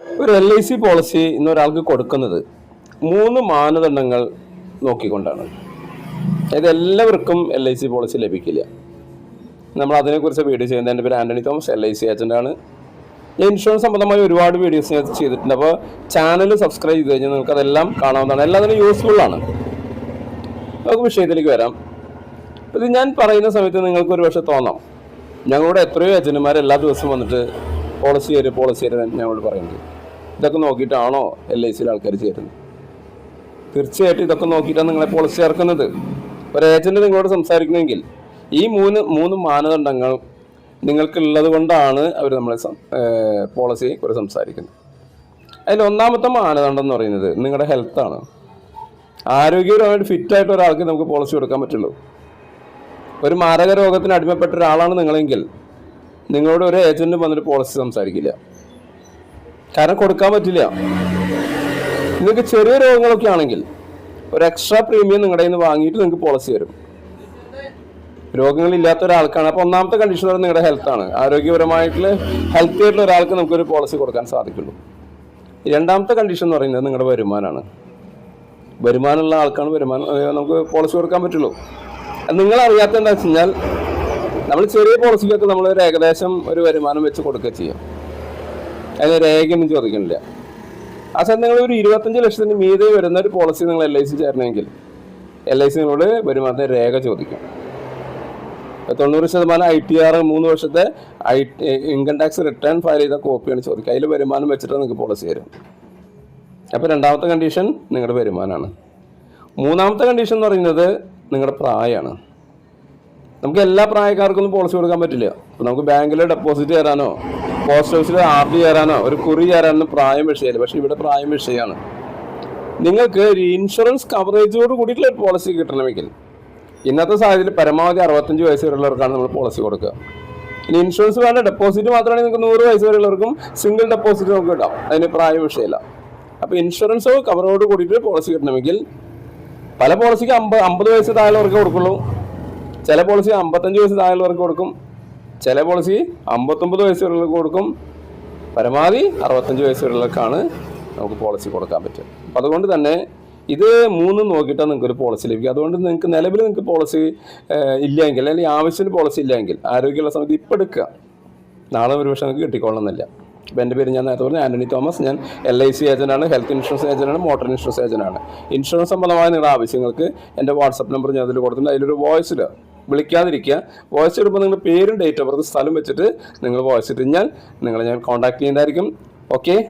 ഒരു L I C policy ഇന്നൊരാൾക്ക് കൊടുക്കുന്നത് മൂന്ന് മാനദണ്ഡങ്ങൾ നോക്കിക്കൊണ്ടാണ്. അതായത് എല്ലാവർക്കും എൽ ഐ സി പോളിസി ലഭിക്കില്ല. നമ്മൾ അതിനെക്കുറിച്ച് വീഡിയോ ചെയ്യുന്നത് എന്റെ പേര് Antony Thomas L I C ഏജന്റാണ് ഞാൻ ഇൻഷുറൻസ് സംബന്ധമായി ഒരുപാട് വീഡിയോസ് ഞാൻ ചെയ്തിട്ടുണ്ട്. അപ്പോൾ ചാനൽ സബ്സ്ക്രൈബ് ചെയ്ത് കഴിഞ്ഞാൽ നിങ്ങൾക്ക് അതെല്ലാം കാണാവുന്നതാണ്. എല്ലാം യൂസ്ഫുൾ ആണ്. നമുക്ക് വിഷയത്തിലേക്ക് വരാം. ഇത് ഞാൻ പറയുന്ന സമയത്ത് നിങ്ങൾക്ക് ഒരു പക്ഷേ തോന്നാം. ഞങ്ങളുടെ എത്രയോ ഏജന്റുമാർ എല്ലാ ദിവസവും വന്നിട്ട് പോളിസി തരും പോളിസി തരും ഞങ്ങളോട് പറയുന്നത്. ഇതൊക്കെ നോക്കിയിട്ടാണോ എൽ ഐ സിയിൽ ആൾക്കാർ ചേരുന്നത്? തീർച്ചയായിട്ടും ഇതൊക്കെ നോക്കിയിട്ടാണ് നിങ്ങളെ പോളിസി ഇറക്കുന്നത്. ഒരു ഏജന്റ് നിങ്ങളോട് സംസാരിക്കണമെങ്കിൽ ഈ മൂന്ന് മൂന്ന് മാനദണ്ഡങ്ങൾ നിങ്ങൾക്കുള്ളത് കൊണ്ടാണ് അവർ നമ്മളെ പോളിസി കുറിച്ച് സംസാരിക്കുന്നത്. അതിൽ ഒന്നാമത്തെ മാനദണ്ഡം എന്ന് പറയുന്നത് നിങ്ങളുടെ ഹെൽത്താണ് ആരോഗ്യപരമായിട്ട് ഫിറ്റായിട്ട് ഒരാൾക്ക് നമുക്ക് പോളിസി കൊടുക്കാൻ പറ്റുള്ളൂ. ഒരു മാരക രോഗത്തിന് അടിമപ്പെട്ട ഒരാളാണ് നിങ്ങളെങ്കിൽ നിങ്ങളോട് ഒരു ഏജന്റും വന്നിട്ട് പോളിസി സംസാരിക്കില്ല. കാരണം കൊടുക്കാൻ പറ്റില്ല. നിങ്ങൾക്ക് ചെറിയ രോഗങ്ങളൊക്കെ ആണെങ്കിൽ ഒരു എക്സ്ട്രാ പ്രീമിയം നിങ്ങളുടെ നിന്ന് വാങ്ങിയിട്ട് നിങ്ങൾക്ക് പോളിസി വരും രോഗങ്ങളില്ലാത്ത ഒരാൾക്കാണ്. അപ്പോൾ ഒന്നാമത്തെ കണ്ടീഷൻ പറയുന്നത് നിങ്ങളുടെ ഹെൽത്താണ് ആരോഗ്യപരമായിട്ടുള്ള ഹെൽത്തി ആയിട്ടുള്ള ഒരാൾക്ക് നമുക്കൊരു പോളിസി കൊടുക്കാൻ സാധിക്കുള്ളൂ. രണ്ടാമത്തെ കണ്ടീഷൻ എന്ന് പറയുന്നത് നിങ്ങളുടെ വരുമാനമാണ്. വരുമാനമുള്ള ആൾക്കാണ് വരുമാനം നമുക്ക് പോളിസി കൊടുക്കാൻ പറ്റുള്ളൂ. നിങ്ങൾ അറിയാത്ത എന്താ വെച്ച് കഴിഞ്ഞാൽ നമ്മൾ ചെറിയ പോളിസിക്കൊക്കെ നമ്മൾ ഒരു ഏകദേശം ഒരു വരുമാനം വെച്ച് കൊടുക്കുക ചെയ്യും. അതിന് രേഖയൊന്നും ചോദിക്കണില്ല ആ സമയത്ത് നിങ്ങൾ ഒരു ഇരുപത്തഞ്ച് ലക്ഷത്തിന് മീതെ വരുന്ന ഒരു പോളിസി നിങ്ങൾ എൽ ഐ സി ചേരണമെങ്കിൽ എൽ ഐ സി നിങ്ങളോട് വരുമാനത്തിന് രേഖ ചോദിക്കും. തൊണ്ണൂറ് ശതമാനം ഐ ടി ആർ മൂന്ന് വർഷത്തെ I income tax return file ചെയ്ത കോപ്പിയാണ് ചോദിക്കുക. അതിൽ വരുമാനം വെച്ചിട്ട് നിങ്ങൾക്ക് പോളിസി തരും. അപ്പോൾ രണ്ടാമത്തെ കണ്ടീഷൻ നിങ്ങളുടെ വരുമാനമാണ്. മൂന്നാമത്തെ കണ്ടീഷൻ എന്ന് പറയുന്നത് നിങ്ങളുടെ പ്രായമാണ്. നമുക്ക് എല്ലാ പ്രായക്കാർക്കൊന്നും പോളിസി കൊടുക്കാൻ പറ്റില്ല. ഇപ്പം നമുക്ക് ബാങ്കിൽ ഡെപ്പോസിറ്റ് ചേരാനോ പോസ്റ്റ് ഓഫീസിൽ ആർ ഡി ചേരാനോ ഒരു കുറി ചേരാനോ പ്രായം വിഷയമല്ല. പക്ഷേ ഇവിടെ പ്രായം വിഷയമാണ് നിങ്ങൾക്ക് ഒരു ഇൻഷുറൻസ് കവറേജോട് കൂടിയിട്ടുള്ള ഒരു പോളിസി കിട്ടണമെങ്കിൽ ഇന്നത്തെ സാഹചര്യത്തിൽ പരമാവധി അറുപത്തഞ്ച് വയസ്സ് വരെയുള്ളവർക്കാണ് നമ്മൾ പോളിസി കൊടുക്കുക. ഇനി ഇൻഷുറൻസ് വേണ്ട ഡെപ്പോസിറ്റ് മാത്രമാണെങ്കിൽ നിങ്ങൾക്ക് നൂറ് വയസ്സ് വരെയുള്ളവർക്കും സിംഗിൾ ഡെപ്പോസിറ്റ് നമുക്ക് കിട്ടാം. അതിന് പ്രായം വിഷയമില്ല. അപ്പോൾ ഇൻഷുറൻസോ കവറോട് കൂടിയിട്ട് പോളിസി കിട്ടണമെങ്കിൽ പല പോളിസിക്ക് അമ്പത് അമ്പത് വയസ്സ് താഴെയുള്ളവർക്ക് കൊടുക്കുള്ളൂ. ചില പോളിസി അമ്പത്തഞ്ച് വയസ്സ് താഴെയുള്ളവർക്ക് കൊടുക്കും. ചില പോളിസി അമ്പത്തൊമ്പത് വയസ്സ് വരെയുള്ളവർക്ക് കൊടുക്കും. പരമാവധി അറുപത്തഞ്ച് വയസ്സ് വരെയുള്ളവർക്കാണ് നമുക്ക് പോളിസി കൊടുക്കാൻ പറ്റും അപ്പം അതുകൊണ്ട് തന്നെ ഇത് മൂന്നും നോക്കിയിട്ടാണ് നിങ്ങൾക്ക് ഒരു പോളിസി ലഭിക്കുക. അതുകൊണ്ട് നിങ്ങൾക്ക് നിലവിൽ നിങ്ങൾക്ക് പോളിസി ഇല്ലെങ്കിൽ അല്ലെങ്കിൽ ആവശ്യത്തിന് പോളിസി ഇല്ലെങ്കിൽ ആരോഗ്യമുള്ള സമയത്ത് ഇപ്പം എടുക്കുക. നാളെ ഒരു പക്ഷേ നിങ്ങൾക്ക് കിട്ടിക്കൊള്ളണമെന്നില്ല. അപ്പോൾ എന്റെ പേര് ഞാൻ നേരത്തെ പറഞ്ഞു ആന്റണി തോമസ്. ഞാൻ എൽ ഐ സി ഏജന്റാണ് ഹെൽത്ത് ഇൻഷുറൻസ് ഏജന്റാണ് മോട്ടോർ ഇൻഷുറൻസ് ഏജന്റാണ് ഇൻഷുറൻസ് സംബന്ധമായ നിങ്ങളുടെ ആവശ്യങ്ങൾക്ക് എന്റെ വാട്സപ്പ് നമ്പർ ഞാൻ അതിൽ കൊടുത്തിട്ടുണ്ട്. അതിലൊരു വോയിസ് ഇടുക. വിളിക്കാതിരിക്കുക. വോയിസ് ഇടുമ്പോൾ നിങ്ങളുടെ പേരും ഡേറ്റ് ഓഫ് ബർത്ത് സ്ഥലം വെച്ചിട്ട് നിങ്ങൾ വോയിസ് ഇട്ട് നിങ്ങളെ ഞാൻ കോൺടാക്ട് ചെയ്യുന്നതായിരിക്കും ഓക്കെ